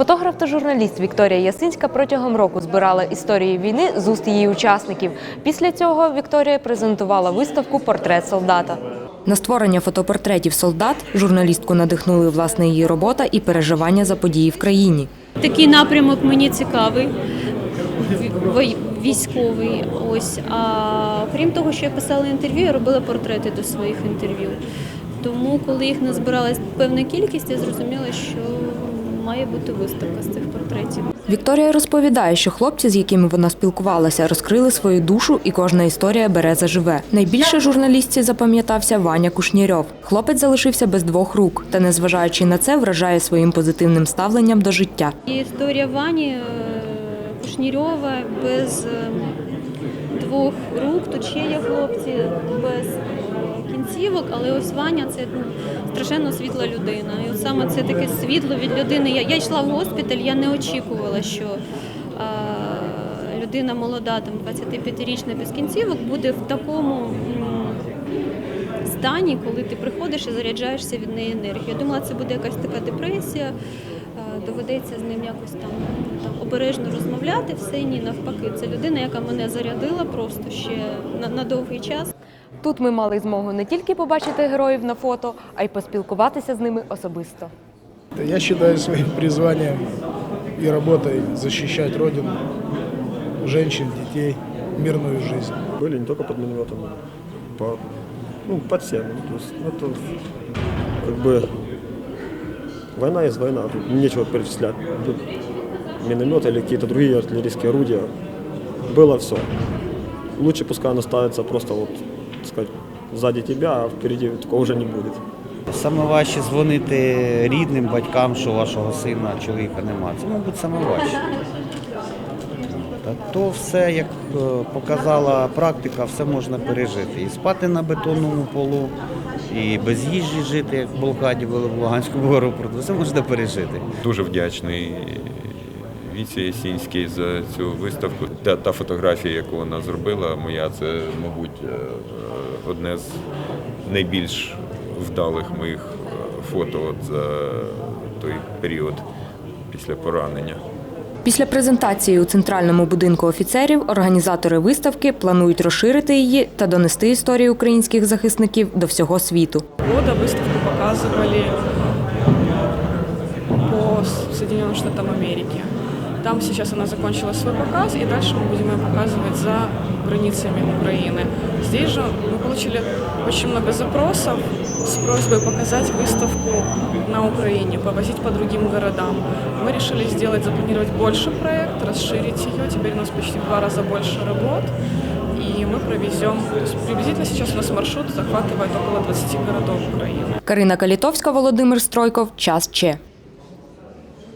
Фотограф та журналіст Вікторія Ясинська протягом року збирала історії війни з уст її учасників. Після цього Вікторія презентувала виставку Портрет солдата. На створення фотопортретів солдат журналістку надихнули власне її робота і переживання за події в країні. Такий напрямок мені цікавий, військовий. Ось. А крім того, що я писала інтерв'ю, я робила портрети до своїх інтерв'ю. Тому, коли їх назбиралась певна кількість, я зрозуміла, що має бути виставка з цих портретів. Вікторія розповідає, що хлопці, з якими вона спілкувалася, розкрили свою душу, і кожна історія бере заживе. Найбільше журналістці запам'ятався Ваня Кушнірьов. Хлопець залишився без двох рук, та незважаючи на це, вражає своїм позитивним ставленням до життя. І історія Вані е, Кушнірьова без е, двох рук, тут ще є хлопці без кінцівок, але ось Ваня це ну, страшенно світла людина. І от саме це таке світло від людини. Я, я йшла в госпіталь, я не очікувала, що е, людина молода, там 25-річна без кінцівок, буде в такому. стані, коли ти приходиш і заряджаєшся від неї енергію. Я думала, це буде якась така депресія, доведеться з ним якось там, там обережно розмовляти. Все ні, навпаки, це людина, яка мене зарядила просто ще на, на довгий час. Тут ми мали змогу не тільки побачити героїв на фото, а й поспілкуватися з ними особисто. Я считаю своим призванием и работой защищать Родину, женщин, детей, мирную жизнь. Были не только под минометом, по, ну, под всем. То есть, это как бы война есть война, тут нечего перечислять. Тут минометы или какие-то другие артиллерийские орудия. Было все. Лучше пускай оно ставится просто вот, так сказать, сзади тебя, а впереди такого уже не будет. Саме важче дзвонити рідним батькам, що вашого сина, чоловіка нема. Це, мабуть, саме важче. Та то все, як е, показала практика, все можна пережити. І спати на бетонному полу, і без їжі жити, як в Болгаді в Луганському аеропорту, все можна пережити. Дуже вдячний Віці Ясінській за цю виставку. Та, та фотографія, яку вона зробила, моя, це, мабуть, е, одне з найбільш вдалих моїх е, фото от за той період після поранення. Після презентації у центральному будинку офіцерів організатори виставки планують розширити її та донести історію українських захисників до всього світу. года выставку показывали по Соединенным Штатам Америки. Там сейчас она закончила свой показ, и дальше мы будем ее показывать за границами Украины. Здесь же мы получили очень много запросов с просьбой показать выставку на Украине, повозить по другим городам. Мы решили сделать, запланировать больше проект, расширить ее. Теперь у нас почти в два раза больше работ. И мы провезем, то есть приблизительно сейчас у нас маршрут захватывает около 20 городов Украины. Карина Калітовська, Володимир Стройков. Час Че.